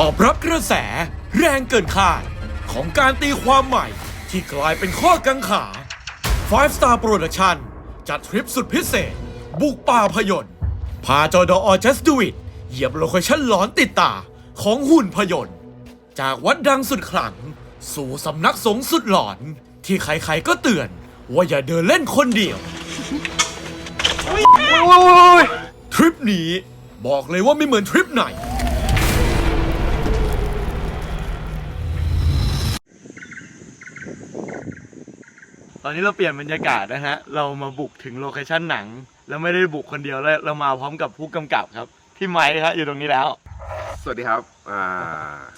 ตอบรับกระแสแรงเกินคาดของการตีความใหม่ที่กลายเป็นข้อกังขา Five Star Production จัดทริปสุดพิเศษ บุกป่าพยนต์พาจอดอ Just Do It เหยียบโลเคชั่นหลอนติดตาของหุ่นพยนต์ จากวัดดังสุดขลัง สู่สำนักสงฆ์สุดหลอน ที่ใครๆก็เตือน ว่าอย่าเดินเล่นคนเดียวทริปนี้บอกเลยว่าไม่เหมือนทริปไหน อนนี้เราเปลี่ยนบรรยากาศนะฮะ เรามาบุกถึงโลเคชั่นหนัง แล้วไม่ได้บุกคนเดียวแล้วเรามาพร้อมกับผู้กำกับครับพี่ไมค์ครับอยู่ตรงนี้แล้ว สวัสดีครับอา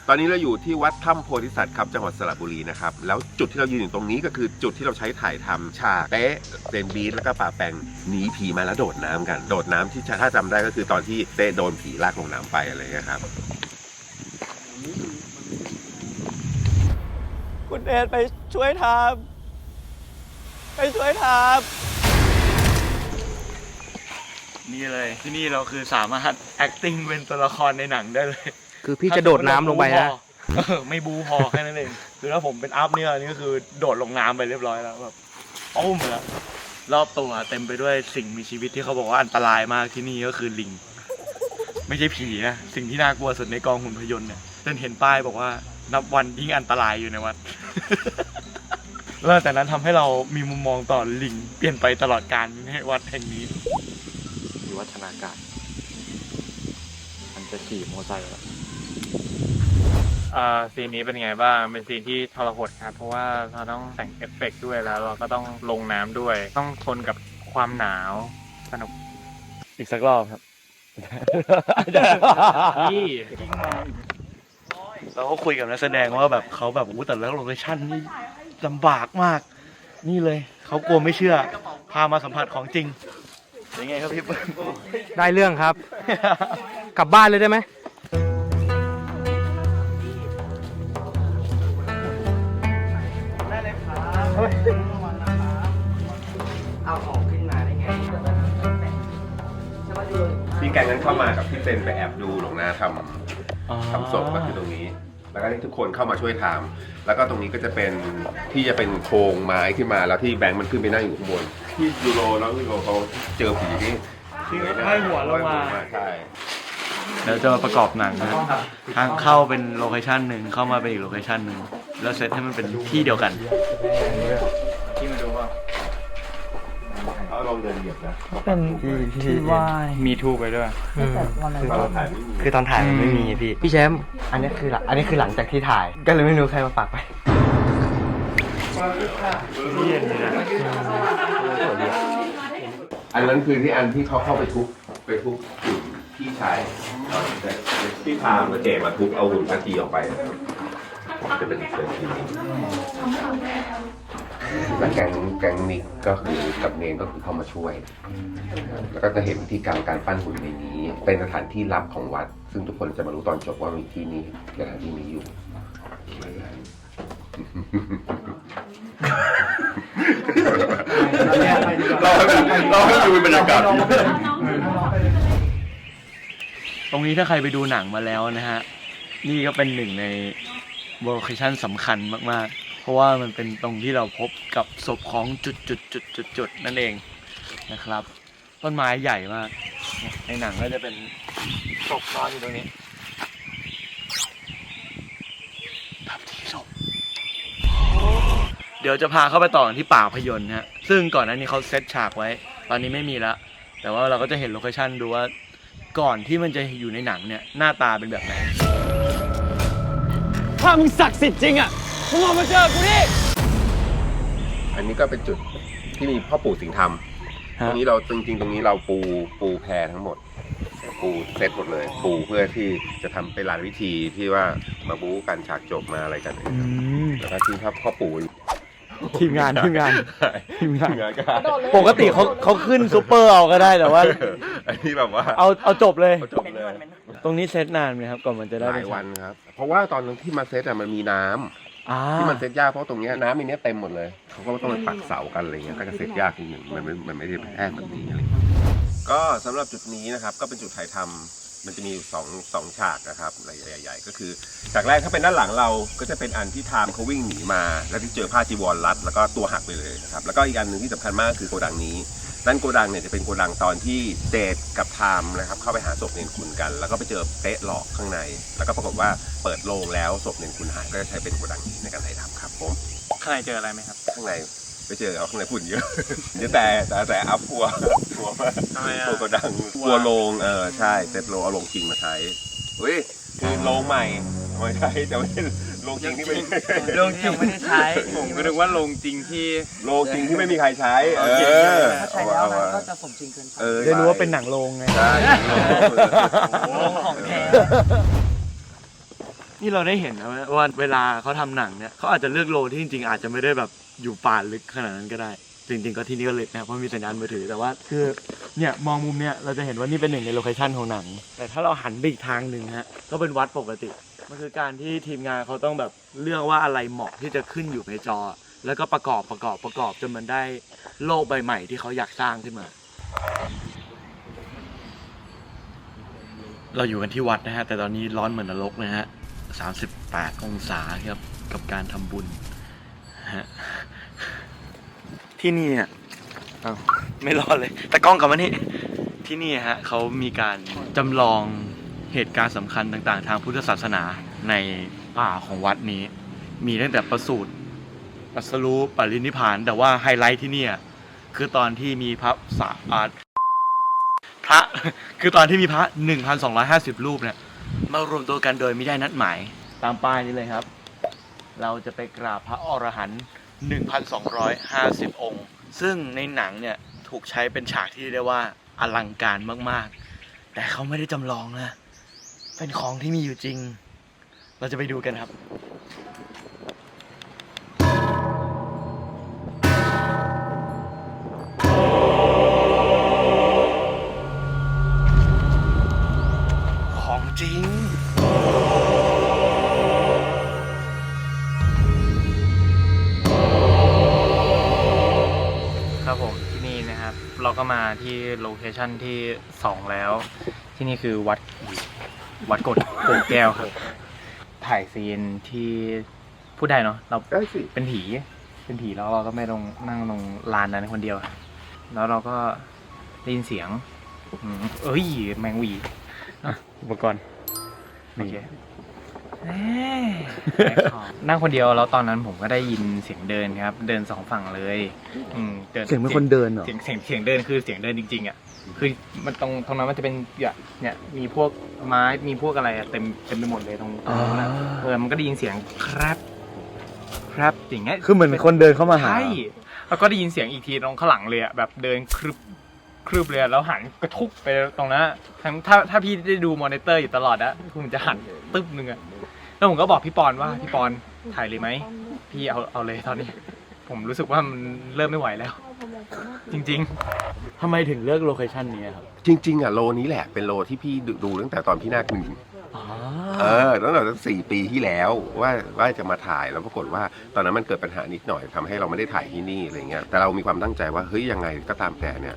ตอนนี้เราอยู่ที่วัดถ้ำโพธิสัตว์ครับจังหวัดสระบุรีนะครับ แล้วจุดที่เรายืนอยู่ตรงนี้ก็คือจุดที่เราใช้ถ่ายทำฉากเป๊ะเซนบีทแล้วก็ป่าแปงหนีผีมาแล้วโดดน้ำกัน โดดน้ำที่ถ้าจำได้ก็คือตอนที่เต้โดนผีลากลงน้ำไปอะไรอย่างเงี้ยครับ คุณเอไปช่วยทำ ไปช่วยทำนี่เลยที่นี่เราคือสามารถ acting เป็นตัวละครในหนังได้เลยคือพี่จะโดดน้ำลงไปนะเออไม่บูพอแค่นั้นเองคือถ้าผมเป็นอัพเนี่ยอันนี่ก็คือโดดลงน้ำไปเรียบร้อยแล้วแบบอ้มเลยรอบตัวเต็มไปด้วยสิ่งมีชีวิตที่เขาบอกว่าอันตรายมากที่นี่ก็คือลิง ไม่ใช่ผีนะสิ่งที่น่ากลัวสุดในกองหุ่นพยนต์เนี่ยจนเห็นป้ายบอกว่านับวันยิ่งอันตรายอยู่ในวัด แล้วแต่นั้นทำให้เรามีมุมมองต่อลิงเปลี่ยนไปตลอดการในวัดแห่งนี้ วิวัฒนาการ มันจะขี่มอเตอร์ไซค์แล้วอ่าซีนนี้เป็นไงบ้าง เป็นซีนที่ทรหดครับ เพราะว่าเราต้องแต่งเอฟเฟกต์ด้วยแล้ว เราก็ต้องลงน้ำด้วย ต้องทนกับความหนาวสนุกอีกสักรอบครับพี่ เราก็คุยกับนักแสดงว่าแบบเขาแบบอู้แต่แล้วโลเคชั่นนี่ ลำบากมาก นี่เลย เขากลัวไม่เชื่อ พามาสัมผัสของจริงเป็นไงครับพี่เปิ้ลได้เรื่องครับ กลับบ้านเลยได้ไหมพี่แกงนั้นเข้ามากับพี่เซนไปแอบดูหลวงนาทำทำศพก็คือตรงนี้ แล้วก็ให้ทุกคนเข้ามาช่วยทำแล้วก็ตรงนี้ก็จะเป็นที่จะเป็นโครงไม้ขึ้นมาแล้วที่แบงค์มันขึ้นไปนั่งอยู่ข้างบน ที่ยูโรแล้วยูโรเขาเจอผีที่ที่ให้หัวลงมาใช่เดี๋ยวจะมาประกอบหนังนะทางเข้าเป็นโลเคชั่นหนึ่งเข้ามาเป็นอีกโลเคชั่นหนึ่งแล้วเซตให้มันเป็นที่เดียวกันที่มาดูว่า เขาลองเดินเหยียบนะเป็นที่ว่ายมีทูบไปด้วยคือตอนถ่ายไม่มีคือตอนถ่ายมันไม่มีพี่ พี่แชมป์อันนี้คือหลังอันนี้คือหลังจากที่ถ่าย ก็เลยไม่รู้ใครมาฝากไปอันนั้นคือที่อันที่เขาเข้าไปทุบไปทุบหุ่นพี่ชายที่พามาเจมาทุบเอาหุ่นตาทีออกไปนะครับจะเป็นเสือที แล้วแก๊งแก๊งนิกก็คือกับเนนก็คือเข้ามาช่วย แล้วก็จะเห็นวิธีการการปั้นหุ่นในนี้ เป็นสถานที่ลับของวัด ซึ่งทุกคนจะมารู้ตอนจบว่ามีที่นี้สถานที่นี้อยู่ เราให้เราให้ดูเป็นบรรยากาศตรงนี้ถ้าใครไปดูหนังมาแล้วนะฮะ นี่ก็เป็นหนึ่งในโลเคชั่นสำคัญมากๆเพ ราะว่ามันเป็นตรงที่เราพบกับศพของจุดจุดจุดจุดจุดๆๆๆนั่นเองนะครับ ต้นไม้ใหญ่มาก ในหนังก็จะเป็นศพซ่อนอยู่ตรงนี้แบบที่ศพเดี๋ยวจะพาเข้าไปต่อกันที่ป่าพยนต์ฮะซึ่งก่อนหน้านี้เขาเซตฉากไว้ ตอนนี้ไม่มีแล้วแต่ว่าเราก็จะเห็นโลเคชั่นดูว่าก่อนที่มันจะอยู่ในหนังเนี่ย หน้าตาเป็นแบบไหนถ้ามึงศักดิ์สิทธิ์จริงอะ มึงออกมาเจอกูดิอันนี้ก็เป็นจุดที่มีพ่อปู่สิงห์ธรรมฮะตรงนี้เราจริงๆ ตรงนี้เราปูปูแพรทั้งหมด ปูเสร็จหมดเลย ปูเพื่อที่จะทำเป็นลานวิธีที่ว่ามาบู๊กันฉากจบมาอะไรกันแล้วก็ที่พ่อพ่อปู่ทีมงานทีมงานทีมงานงานก็ปกติเขาเขาขึ้นซูเปอร์เอาก็ได้แต่ว่า อันนี้แบบว่าเอาเอาจบเลยเอาจบเลย ตรงนี้เซตนานไหมครับก่อนมันจะหได้ลายวันครับ เพราะว่าตอนนั้นที่มาเซตอะมันมีน้ำ อ่าที่มันเซตยากเพราะตรงเนี้ยน้ำมีเนี้ยเต็มหมดเลยเขาก็ต้องไปปักเสากันอะไรเงี้ยก็จะเซตยากนิดหนึ่งมันไม่มันไม่ได้แห้งแบบนี้อะไรเงี้ยก็สำหรับจุดนี้นะครับ ก็เป็นจุดถ่ายทำมันจะมีอยู่สองสองฉากนะครับใหญ่ๆก็คือฉากแรกถ้าเป็นด้านหลังเราก็จะเป็นอันที่ไทม์เขาวิ่งหนีมา แล้วที่เจอผ้าจีวรรัด แล้วก็ตัวหักไปเลยนะครับแล้วก็อีกอันหนึ่งที่สำคัญมากคือโกดังนี้ ด้านโกดังเนี่ยจะเป็นโกดังตอนที่เดทกับไทม์นะครับเข้าไปหาศพเนนคุณกัน แล้วก็ไปเจอเป๊ะหลอกข้างใน แล้วก็ปรากฏว่าเปิดโลงแล้วศพเนนคุณหายก็จะใช้เป็นโกดังนี้ในการถ่ายทำครับผมข้างในเจออะไรไหมครับ ข้างในไปเจอเอาข้างในฝุ่นเยอะเยอะแต่แต่แต่อัพกลัวกลัวมากทำไมอะกลัวกระดังกลัวโลงเออใช่เซ็ตโลงเอาโลงจริงมาใช้อุ้ยคือโลงใหม่ไม่ใช่แต่ไม่ใช่โลงจริงที่ไม่ลงจริงไม่ได้ใช้ผมก็นึกว่าลงจริงที่โลงจริงที่ไม่มีใครใช้ เออถ้าใช้แล้วมันก็จะสมจริงเกินไปเออได้รู้ว่าเป็นหนังโรงไงใช่ของแท้นี่เราได้เห็นนะว่าเวลาเขาทำหนังเนี่ยเขาอาจจะเลือกโลที่จริงๆอาจจะไม่ได้แบบอยู่ป่าลึกขนาดนั้นก็ได้ จริง ๆ ก็ที่นี่ก็ลึกนะเพราะมีสัญญาณมือถือแต่ว่าคือเนี่ยมองมุมเนี่ยเราจะเห็นว่านี่เป็นหนึ่งในโลเคชั่นของหนัง แต่ถ้าเราหันไปอีกทางหนึ่งฮะก็เป็นวัดปกติ มันคือการที่ทีมงานเขาต้องแบบเลือกว่าอะไรเหมาะที่จะขึ้นอยู่ในจอ แล้วก็ประกอบประกอบประกอบจนมันได้โลกใบใหม่ที่เขาอยากสร้างขึ้นมา เราอยู่กันที่วัดนะฮะ แต่ตอนนี้ร้อนเหมือนนรกนะฮะ38องศาครับกับการทำบุญนะฮะที่นี่เนี่ยอ้าวไม่รอดเลย แต่กล้องกลับมานี่ที่นี่ฮะเขามีการจำลอง เหตุการณ์สำคัญต่างๆ ทางพุทธศาสนาในป่าของวัดนี้ มีตั้งแต่ประสูติตรัสรู้ปรินิพาน แต่ว่าไฮไลท์ที่เนี่ยคือตอนที่มีพระสาอาพระคือตอนที่มีพระ 1,250 รูปเนี่ยมารวมตัวกันโดยไม่ได้นัดหมายตามป้ายนี้เลยครับ เราจะไปกราบพระอรหันต์1,250 องค์ ซึ่งในหนังเนี่ยถูกใช้เป็นฉากที่เรียกว่าอลังการมากๆ แต่เขาไม่ได้จำลองนะ เป็นของที่มีอยู่จริง เราจะไปดูกันครับของจริง ครับผมที่นี่นะครับ เราก็มาที่โลเคชั่นที่สองแล้ว ที่นี่คือวัด วัดกดโกแก้วครับ ถ่ายซีนที่พูดได้เนาะเราได้สิ เป็นผี เป็นผีแล้วเราก็ไม่ลงนั่งลงลานนั้นคนเดียว แล้วเราก็ได้ยินเสียงอืมเอ้ยแมงหวีอะอุปกรณ์โอเคเอ้ย นั่งคนเดียวแล้วตอนนั้นผมก็ได้ยินเสียงเดินครับ เดินสองฝั่งเลยอืมเดินเสียงเป็นคนเดินเหรอ เสียงเสียงเสียงเดินคือเสียงเดินจริงๆอะคือมันตรงตรงนั้นมันจะเป็นเนี่ยเนี่ยมีพวกไม้มีพวกอะไรอะเต็มเต็มไปหมดเลยตรงตรงนั้นอะอ่า เออมันก็ได้ยินเสียงครับครับอย่างเงี้ยคือเหมือนคนเดินเข้ามาหา ใช่แล้วก็ได้ยินเสียงอีกทีตรงข้างหลังเลยอะแบบเดินครึบครึบเลยอะแล้วหันกระทุกไปตรงนั้นอะทั้งถ้าถ้าพี่ได้ดูมอนิเตอร์อยู่ตลอดอะคุณจะหันตึ๊บนึงอะ แล้วผมก็บอกพี่ปอนว่าพี่ปอนถ่ายเลยไหมพี่เอาเอาเลยตอนนี้ ผมรู้สึกว่ามันเริ่มไม่ไหวแล้ว จริงๆทำไมถึงเลือกโลเคชั่นนี้ครับจริง ๆ อะ โลนี้แหละเป็นโลที่พี่ดูดูตั้งแต่ตอนพี่นาคหนึ่งอ๋อเออตั้งแต่สี่ปีที่แล้วว่าว่าจะมาถ่ายแล้วปรากฏว่าตอนนั้นมันเกิดปัญหานิดหน่อยทำให้เราไม่ได้ถ่ายที่นี่อะไรเงี้ยแต่เรามีความตั้งใจว่าเฮ้ยยังไงก็ตามแต่เนี่ย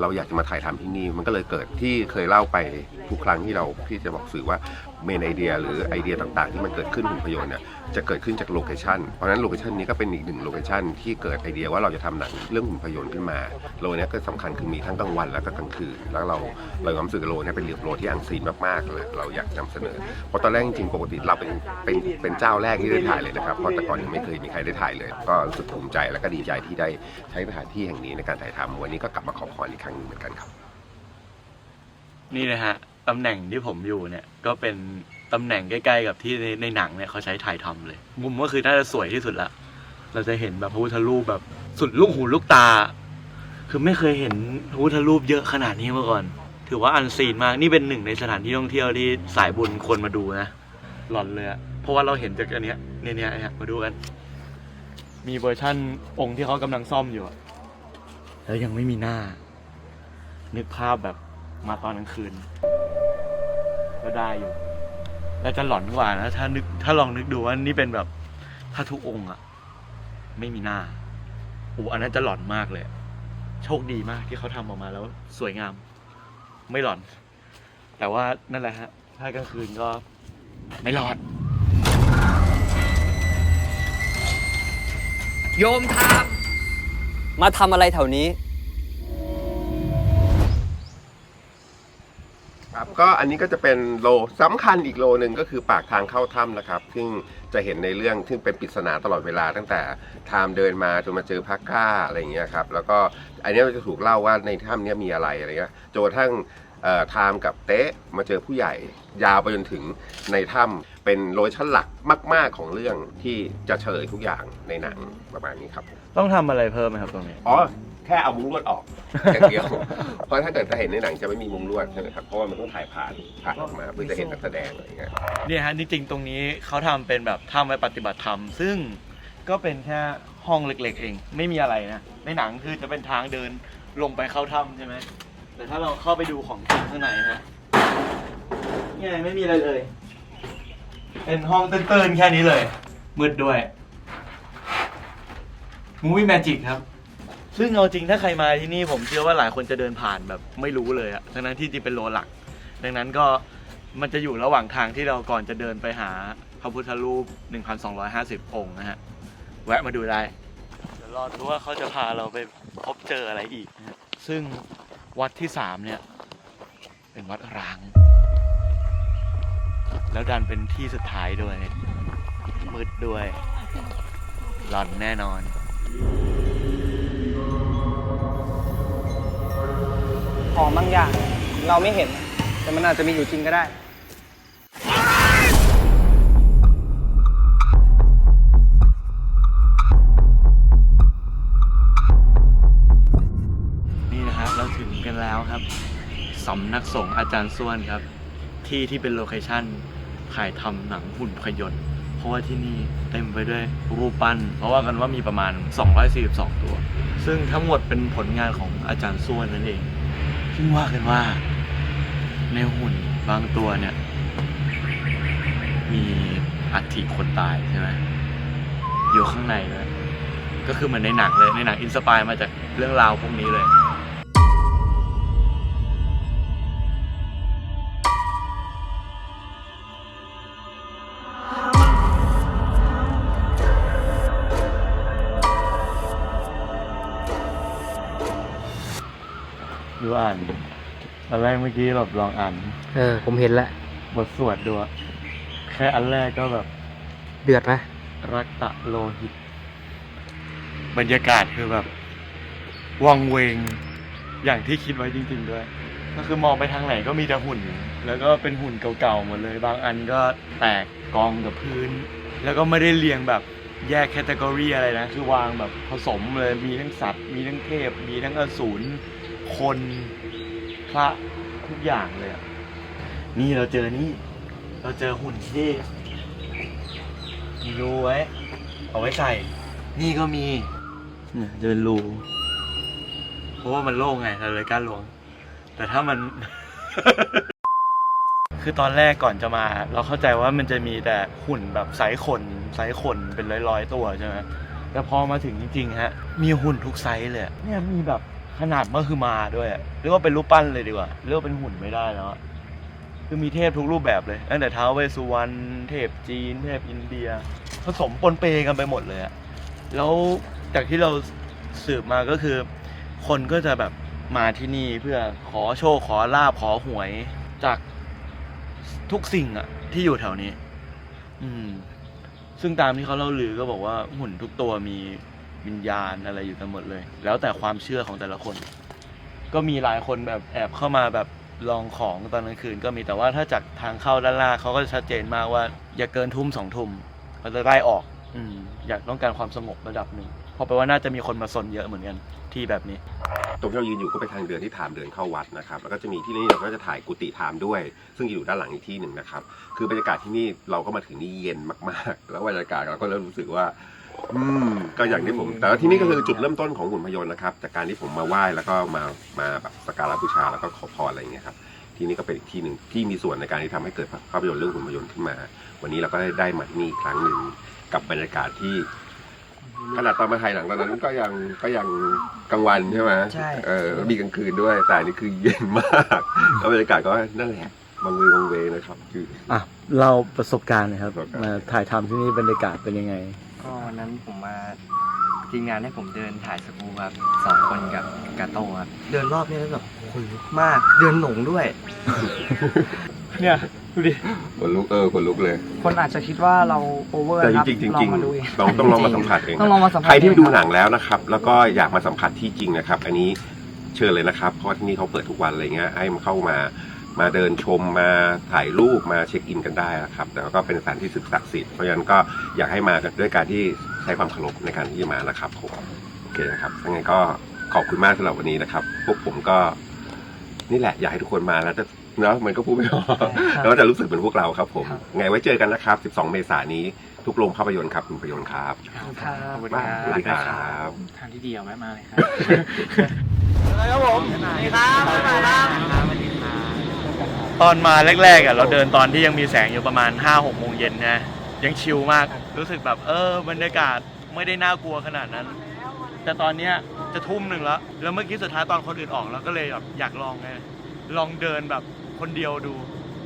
เราอยากจะมาถ่ายทำที่นี่มันก็เลยเกิดที่เคยเล่าไปทุกครั้งที่เราที่จะบอกสื่อว่าเมนไอเดียหรือไอเดียต่างๆ ที่มันเกิดขึ้นหุ่นพยนต์เนี่ยจะเกิดขึ้นจากโลเคชันเพราะฉะนั้นโลเคชันนี้ก็เป็นอีกหนึ่งโลเคชันที่เกิดไอเดียว่าเราจะทำหนังเรื่องหุ่นพยนต์ขึ้นมาโลนี้ก็สำคัญคือมีทั้งกลางวันแล้วก็กลางคืน แล้วเราเราความรู้สึกโลเนี้ยเป็นโลที่อังซีนมากๆเลยเราอยากนำเสนอ เพราะตอนแรกจริงๆปกติเราเป็นเป็นเป็นเจ้าแรกที่ได้ถ่ายเลยนะครับเพราะแต่ก่อนยังไม่เคยมีใครได้ถ่ายเลย ก็รู้สึกภูมิใจแล้วก็ดีใจที่ได้ใช้สถานที่แห่งนี้ในการถ่ายทำวันนี้ก็กลับมาขอพรอีกครั้งหนึงเหมือนกันครับ นี่นะฮะ ตำแหน่งที่ผมอยู่เนี่ยก็เป็นตำแหน่งใกล้ๆกับที่ในในหนังเนี่ยเขาใช้ถ่ายทำเลย มุมก็คือน่าจะสวยที่สุดละเราจะเห็นแบบพระพุทธรูปแบบสุดลูกหูลูกตา คือไม่เคยเห็นพระพุทธรูปเยอะขนาดนี้มาก่อน ถือว่าอันซีนมากนี่เป็นหนึ่งในสถานที่ท่องเที่ยวที่สายบุญควรมาดูนะหลอนเลยอะเพราะว่าเราเห็นจากอันเนี้ยเนี่ยเนี่ยเนี่ยมาดูกัน มีเวอร์ชั่นองค์ที่เขากำลังซ่อมอยู่อะแล้วยังไม่มีหน้า นึกภาพแบบ มาตอนกลางคืน ก็ได้อยู่ แล้วจะหลอนกว่านะ ถ้านึกถ้าลองนึกดูว่านี่เป็นแบบถ้าทุกองค์อะไม่มีหน้าโอ้อันนั้นจะหลอนมากเลย โชคดีมากที่เขาทำออกมาแล้วสวยงาม ไม่หลอน แต่ว่านั่นแหละฮะ ถ้ากลางคืนก็ไม่รอด โยมทาม มาทำอะไรแถวนี้ ครับก็อันนี้ก็จะเป็นโลสำคัญอีกโลหนึ่งก็คือปากทางเข้าถ้ำนะครับ ซึ่งจะเห็นในเรื่องซึ่งเป็นปริศนาตลอดเวลาตั้งแต่ไทม์เดินมาจนมาเจอพักก้าอะไรอย่างเงี้ยครับแล้วก็อันเนี้ยมันจะถูกเล่าว่าในถ้ำเนี้ยมีอะไรอะไรเงี้ยจนกระทั่งเอ่อไทม์กับเต๊ะมาเจอผู้ใหญ่ยาวไปจนถึงในถ้ำเป็นโลเคชั่นหลักมาก ๆของเรื่องที่จะเฉลยทุกอย่างในหนังประมาณนี้ครับ ต้องทำอะไรเพิ่มไหมครับตรงนี้ อ๋อ แค่เอามุ้งลวดออกอย่างเดียว เพราะถ้าเกิดจะเห็นในหนังจะไม่มีมุ้งลวดใช่ไหมครับเพราะว่ามันต้องถ่ายผ่านผ่านออกมาเพื่อจะเห็นนักแสดงอะไรอย่างเงี้ยเนี่ยฮะจริงๆตรงนี้เขาทำเป็นแบบถ้ำไว้ปฏิบัติธรรม ซึ่งก็เป็นแค่ห้องเล็กๆ เอง ไม่มีอะไรนะ ในหนังคือจะเป็นทางเดินลงไปเข้าถ้ำใช่ไหมแต่ถ้าเราเข้าไปดูของจริงข้างในฮะเนี่ยไม่มีอะไรเลย เป็นห้องตื้นๆแค่นี้เลยมืดด้วยมูวี่แมจิกครับ ซึ่งเอาจริงถ้าใครมาที่นี่ผมเชื่อว่าหลายคนจะเดินผ่านแบบไม่รู้เลยอะทั้งนั้นที่จริงเป็นโลหลัก ดังนั้นก็มันจะอยู่ระหว่างทางที่เราก่อนจะเดินไปหาพระพุทธรูป 1,250 องค์นะฮะ แวะมาดูได้เดี๋ยวรอดูว่าเขาจะพาเราไปพบเจออะไรอีกนะฮะซึ่งวัดที่สามเนี่ย เป็นวัดร้าง แล้วดันเป็นที่สุดท้ายด้วย มืดด้วยหลอนแน่นอน ของบางอย่าง เราไม่เห็น แต่มันอาจจะมีอยู่จริงก็ได้ นี่นะครับเราถึงกันแล้วครับสำนักสงฆ์อาจารย์ส้วนครับ ที่ที่เป็นโลเคชั่นถ่ายทำหนังหุ่นพยนต์เพราะว่าที่นี่เต็มไปด้วยรูปปั้น เพราะว่ากันว่ามีประมาณ 242 ตัว ซึ่งทั้งหมดเป็นผลงานของอาจารย์ส้วนนั่นเอง ซึ่งว่ากันว่า ในหุ่นบางตัวเนี่ย มีอัฐิคนตายใช่ไหมอยู่ข้างในเลยก็คือเหมือนในหนังเลยในหนังอินสปายมาจากเรื่องราวพวกนี้เลย ดูอ่านตอนแรกเมื่อกี้แบบลองอ่านเออ ผมเห็นแล้วบทสวดดูอะแค่อันแรกก็แบบเดือดไหมรักตะโลหิต บรรยากาศคือแบบวังเวงอย่างที่คิดไว้จริง ๆ ด้วย ก็คือมองไปทางไหนก็มีแต่หุ่น แล้วก็เป็นหุ่นเก่าๆหมดเลย บางอันก็แตกกองกับพื้น แล้วก็ไม่ได้เรียงแบบแยกแคตตากรีอะไรนะ คือวางแบบผสมเลย มีทั้งสัตว์ มีทั้งเทพ มีทั้งอสูร คนพระทุกอย่างเลยอะนี่เราเจอนี่ เราเจอหุ่นที่มีรูไว้ เอาไว้ใส่ นี่ก็มีเนี่ยจะเป็นรูเพราะว่ามันโล่งไงเราเลยกล้าลวง แต่ถ้ามัน คือตอนแรกก่อนจะมา เราเข้าใจว่ามันจะมีแต่หุ่นแบบไซส์คนไซส์คนเป็นร้อยๆตัวใช่ไหมแต่พอมาถึงจริงๆฮะ มีหุ่นทุกไซส์เลยเนี่ยมีแบบ ขนาดมหึมาด้วยอะเรียกว่าเป็นรูปปั้นเลยดีกว่าเรียกว่าเป็นหุ่นไม่ได้แล้วอะคือมีเทพทุกรูปแบบเลยตั้งแต่ท้าวเวสสุวรรณเทพจีน เทพอินเดีย ผสมปนเปกันไปหมดเลยอะแล้วจากที่เราสืบมาก็คือ คนก็จะแบบมาที่นี่เพื่อขอโชคขอลาบขอหวยจากทุกสิ่งอะที่อยู่แถวนี้ อืม ซึ่งตามที่เขาเล่าลือก็บอกว่าหุ่นทุกตัวมี วิญญาณอะไรอยู่กันหมดเลย แล้วแต่ความเชื่อของแต่ละคน ก็มีหลายคนแบบแอบเข้ามาแบบลองของตอนกลางคืนก็มีแต่ว่าถ้าจากทางเข้าด้านล่างเขาก็จะชัดเจนมากว่า อย่าเกินทุ่มสองทุ่มเขาจะไล่ออก อืมอยากต้องการความสงบระดับหนึ่งเพราะแปลว่าน่าจะมีคนมาสนเยอะเหมือนกันที่แบบนี้ ตรงที่เรายืนอยู่ก็เป็นทางเดินที่ถามเดินเข้าวัดนะครับแล้วก็จะมีที่นี่เราก็จะถ่ายกุฏิถามด้วย ซึ่งอยู่ด้านหลังอีกที่หนึ่งนะครับ คือบรรยากาศที่นี่เราก็มาถึงนี่เย็นมาก ๆ แล้วบรรยากาศเราก็เริ่มรู้สึกว่า อืมก็อย่างที่ผม แต่ว่าที่นี่ก็คือจุดเริ่มต้นของหุ่นพยนต์นะครับ จากการที่ผมมาไหว้แล้วก็มามาแบบสักการะบูชาแล้วก็ขอพรอะไรอย่างเงี้ยครับ ที่นี่ก็เป็นอีกที่หนึ่งที่มีส่วนในการที่ทำให้เกิดภาพยนตร์เรื่องหุ่นพยนต์ขึ้นมา วันนี้เราก็ได้ได้มาที่นี่อีกครั้งหนึ่งกับบรรยากาศที่ขนาดตอนมาถ่ายหนังตอนนั้นก็ยังก็ยังกลางวันใช่ไหมใช่ เออแล้วมีกลางคืนด้วย แต่อันนี่คือเย็นมากแล้วบรรยากาศก็นั่นแหละวังเวงวังเวนะครับคือ อะเราประสบการณ์หนะครับประสบการณ์มาถ่ายทำที่นี่บรรยากาศเป็นยังไง ก็วันนั้นผมมาทีมงานให้ผมเดินถ่ายสกู๊ปครับสองคนกับกาโต้ครับเดินรอบนี้แล้วแบบขนลุกมาก เดินหลงด้วย เนี่ยดูดิ ขนลุกเออขนลุกเลย คนอาจจะคิดว่าเราโอเวอร์แต่จครับริงๆจริงลๆองมาดูเองต้องต้องลองมาสัมผัสเองต้องลองมาสัมผัสใครที่ไปดูเองครับหนังแล้วนะครับ แล้วก็อยากมาสัมผัสที่จริงนะครับ อันนี้เชิญเลยนะครับ เพราะว่าที่นี่เขาเปิดทุกวันอะไรเงี้ยให้มาเข้ามา มาเดินชมมาถ่ายรูปมาเช็คอินกันได้นะครับแต่ก็เป็นสถานที่ศึกษาสิทธิ์เพราะฉะนั้นก็อยากให้มากันด้วยการที่ใช้ความเคารพในการที่จะมานะครับผมโอเคนะครับยังไงก็ขอบคุณมากสำหรับวันนี้นะครับ พวกผมก็นี่แหละอยากให้ทุกคนมาแล้วจะเนาะมันก็พูดไม่ออกแล้วก็จะรู้สึกเหมือนพวกเราครับผมไงไว้เจอกันนะครับ 12 เมษายนนี้ทุกโรงภาพยนตร์ครับคุณประยนต์ครับครับสวัสดีครับทางที่ดีเอาไว้มาเลยครับ ตอนมาแรกๆอะเราเดินตอนที่ยังมีแสงอยู่ประมาณ5้าหกโมงเย็นนะยังชิลมากรู้สึกแบบเออบรรยากาศไม่ได้น่ากลัวขนาดนั้น แต่ตอนเนี้ยจะทุ่มหนึ่งแล้ว แล้วเมื่อกี้สุดท้ายตอนคนอื่นออกแล้วก็เลยแบบอยากลองไงลองเดินแบบคนเดียวดู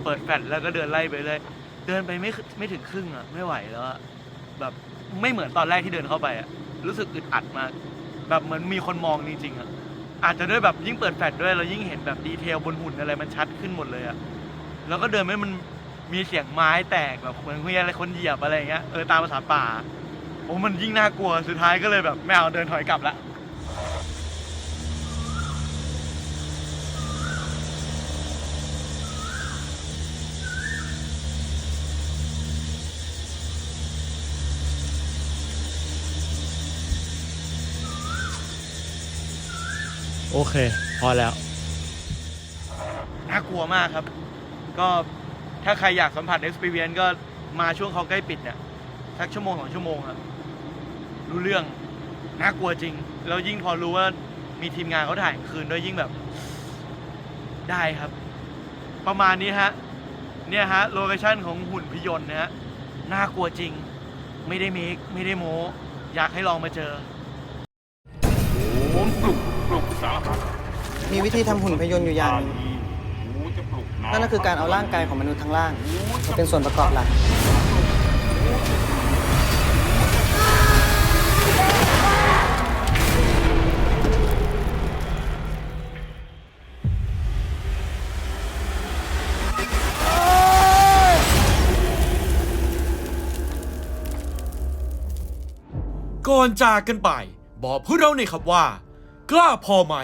เปิดแฟลชแล้วก็เดินไล่ไปเลย เดินไปไม่ไม่ถึงครึ่งอะไม่ไหวแล้วอะแบบไม่เหมือนตอนแรกที่เดินเข้าไปอะรู้สึกอึดอัดมากแบบเหมือนมีคนมองจริงๆอะ อาจจะด้วยแบบยิ่งเปิดแฟลชด้วยเรายิ่งเห็นแบบดีเทลบนหุ่นอะไรมันชัดขึ้นหมดเลยอะแล้วก็เดินไม่มันมีเสียงไม้แตกแบบเหมือนมีอะไรคนเหยียบอะไรอย่างเงี้ยเออตามภาษาป่าโอ้มันยิ่งน่ากลัวสุดท้ายก็เลยแบบไม่เอาเดินถอยกลับละ โอเค พอแล้ว น่ากลัวมากครับ ก็ถ้าใครอยากสัมผัส experience ก็มาช่วงเขาใกล้ปิดเนี่ยสักชั่วโมงสองชั่วโมงครับ รู้เรื่องน่ากลัวจริง แล้วยิ่งพอรู้ว่ามีทีมงานเขาถ่ายกลางคืนด้วยยิ่งแบบ ได้ครับ ประมาณนี้ฮะ เนี่ยฮะโลเคชั่นของหุ่นพยนต์นะฮะน่ากลัวจริง ไม่ได้เมคไม่ได้โม้ อยากให้ลองมาเจอมี มีวิธีทำหุ่นพยนต์อยู่อย่างหนึ่งนั่นก็คือการเอาร่างกายของมนุษย์ทั้งล่างมาเป็นส่วนประกอบหลัก ก่อนจากกันไป บอกพวกเราหน่อยครับว่า กล้าพอไหม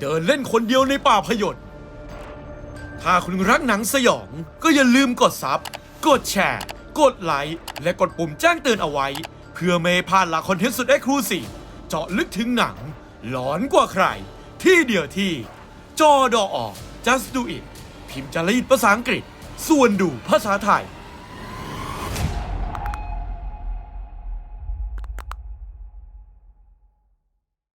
เดินเล่นคนเดียวในป่าพยนต์ถ้าคุณรักหนังสยอง ก็อย่าลืมกดซับ กดแชร์ กดไลค์ และกดปุ่มแจ้งเตือนเอาไว้ เพื่อไม่ให้พลาดหลักคอนเทนต์สุดเอ็กซ์คลูซีฟเจาะลึกถึงหนัง หลอนกว่าใคร ที่เดียวที่ จอดออ just do it พิมพ์จารีตภาษาอังกฤษ ส่วนดูภาษาไทย